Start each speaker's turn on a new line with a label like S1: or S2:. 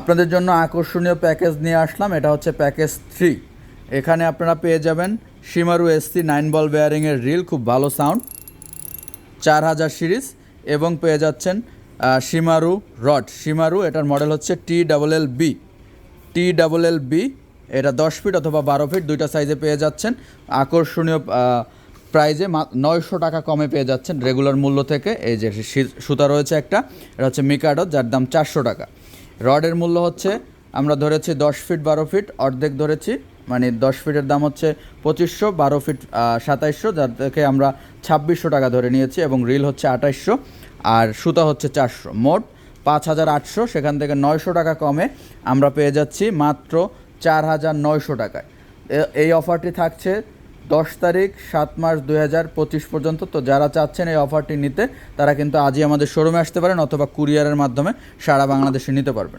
S1: আপনাদের জন্য আকর্ষণীয় প্যাকেজ নিয়ে আসলাম, এটা হচ্ছে প্যাকেজ থ্রি। এখানে আপনারা পেয়ে যাবেন শিমারু এসসি নাইন বল বেয়ারিংয়ের রিল খুব ভালো সাউন্ড চার হাজার সিরিজ এবং পেয়ে যাচ্ছেন সিমারু রড সিমারু এটার মডেল হচ্ছে T double L B T double L B এটা দশ ফিট অথবা বারো ফিট দুইটা সাইজে পেয়ে যাচ্ছেন। আকর্ষণীয় প্রাইজে নয়শো টাকা কমে পেয়ে যাচ্ছেন রেগুলার মূল্য থেকে। এই যে সুতা রয়েছে একটা, এটা হচ্ছে মিকাডো যার দাম চারশো টাকা। রডের মূল্য হচ্ছে, আমরা ধরেছি দশ ফিট বারো ফিট, অর্ধেক ধরেছি মানে দশ ফিটের দাম হচ্ছে পঁচিশশো, বারো ফিট সাতাইশশো, যার থেকে আমরা ছাব্বিশশো টাকা ধরে নিয়েছি এবং রিল হচ্ছে আঠাইশশো আর সুতা হচ্ছে চারশো। মোট পাঁচ হাজার আটশো, সেখান থেকে নয়শো টাকা কমে আমরা পেয়ে যাচ্ছি মাত্র চার হাজার নয়শো টাকায়। এই অফারটি থাকছে দশ তারিখ, সাত মার্চ দুই হাজার পঁচিশ পর্যন্ত। তো যারা চাচ্ছেন এই অফারটি নিতে, তারা কিন্তু আজই আমাদের শোরুমে আসতে পারেন অথবা কুরিয়ারের মাধ্যমে সারা বাংলাদেশে নিতে পারবেন।